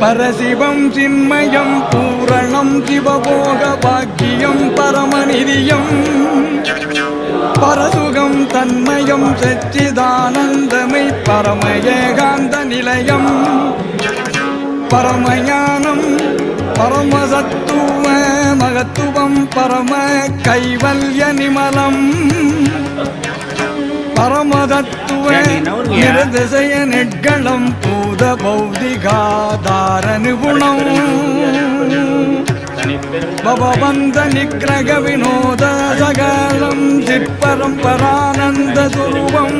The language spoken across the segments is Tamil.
பரசிவம் சின்மயம் பூரணம் சிவபோக பாக்கியம் பரமநிதியம். பரசுகம் தன்மயம் சச்சிதானந்தமை பரமஏகாந்த நிலையம். பரமஞானம் பரமசத்துவ மகத்துவம் பரம கைவல்ய நிமலம். பரமதத்துவ நிரதிசய நெட்களம் பூத बौद्धिकादारनिपुणम् भवबन्धनिग्रहविनोद सकलं चित्परम्परानन्दस्वरूपम्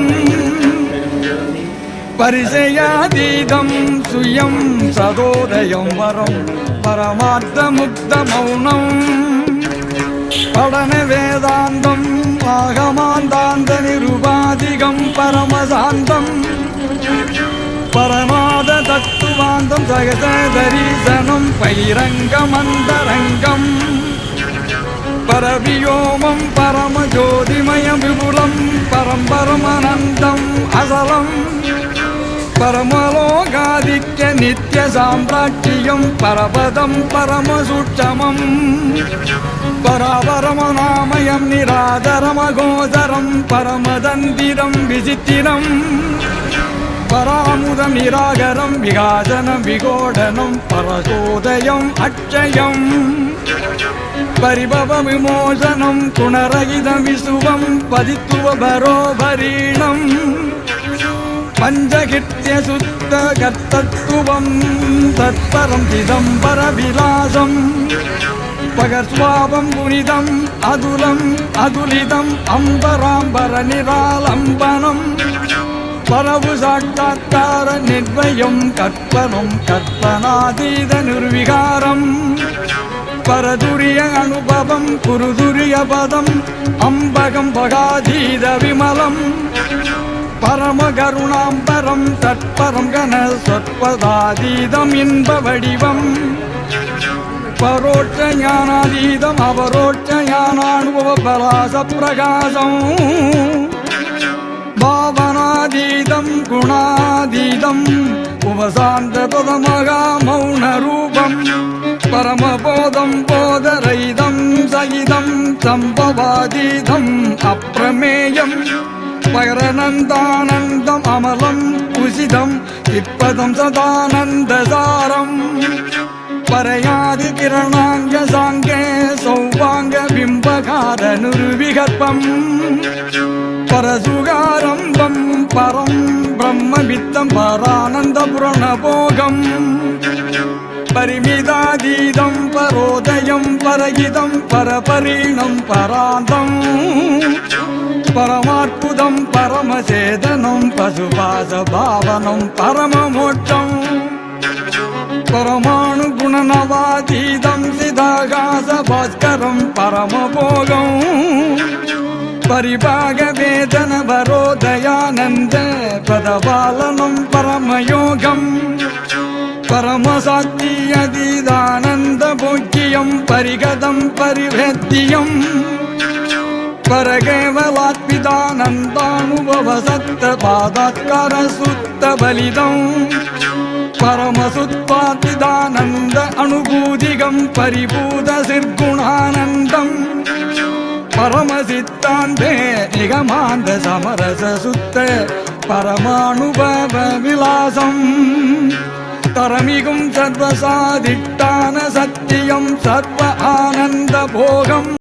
परिचयातीतं सुयं सदोदयं वरं परमार्थमुक्तमौनम् पठनवेदान्तम् आगमान्तान्तनिरुपाधिकं परमशान्तम् சகசதரீசனம் பைரங்கமந்தரங்கம் பரவியோமம் பரமஜோதிமயம் விபுலம் பரம்பரமானந்தம் அசலம் பரமலோகாதிக்க நித்திய சாம்ராட்சியம் பரபதம் பரமசூட்சமம். பராபரமநாமயம் நிராதரமகோதரம் பரமதந்திரம் விசித்திரம். பராமுதம் நிராகரம் விகாசனம் விகோடனம் பரசோதயம் அட்சயம் பரிபவ விமோசனம் குணரகிதம் விசுவம் பதித்துவ பரோபரீணம். பஞ்சகிருத்திய சுத்த கர்த்தத்துவம் தற்பரம் சிதம்பர விலாசம். பகர்ஸ்வாபம் புனிதம் அதுலம் அதுலிதம் அம்பராம்பர நிராலம்பனம். பரவு சாட்சாத்தார நிர்வயம் கற்பனம் கற்பனாதீத நிர்விகாரம். பரதுரிய அனுபவம் குருதுரிய பதம் அம்பகம் பகாதீத விமலம். பரமகருணாம்பரம் தற்பரம் கன சொற்பதாதீதம் இன்ப வடிவம். பரோட்ச ஞானாதீதம் அவரோட்ச ஞானானுபவ பலாச பிரகாசம். பாவனாதீதம் குணாதீதம் உபசாந்த பதமகா மௌன ரூபம் பரமபோதம் போதரைதம் சகிதம் சம்பவாதீதம் அப்பிரமேயம் பகரநந்தானந்தம் அமலம் உசிதம் இப்பதம் சதானந்தசாரம் பரையாது கிரணாங்க சாங்கே சௌபாங்க பிம்பகார நுருவிகற்பம். பரசுகாரம்பம் பரம் பிரம்மவித்தம் பரானந்த புரணபோகம் பரிமிதாதீதம் பரோதயம் பரகிதம் பரபரீணம் பராந்தம். பரமாற்புதம் பரமசேதனம் பசுபாச பாவனம் பரமமோட்டம் பரமாணு குணநவாதீதம் சிதாகாச பாஸ்கரம் பரமபோகம். परममोक्षम् परमाणुगुणनवातीतं सिदाकाशभास्करं परमभोगम् परिभागवेदनवरोदयानन्द पदपालनं परमयोगम् परमसात्ति अतीदानन्दभोग्यं परिगतं परिभेद्यम् परगेवलात्पिदानन्दानुभवसत्तपादात्कारसुत्तबलिदम् परमसुत्वातिदानन्द अनुभूतिगं परिभूतसिर्गुणानन्दम् பரமசித்தாந்தே நிகமாந்த சமரச சுத்த பரமானுபவ விலாசம். தரமிகும் சர்வசாதிட்டான சத்தியம் சர்வ ஆனந்த போகம்.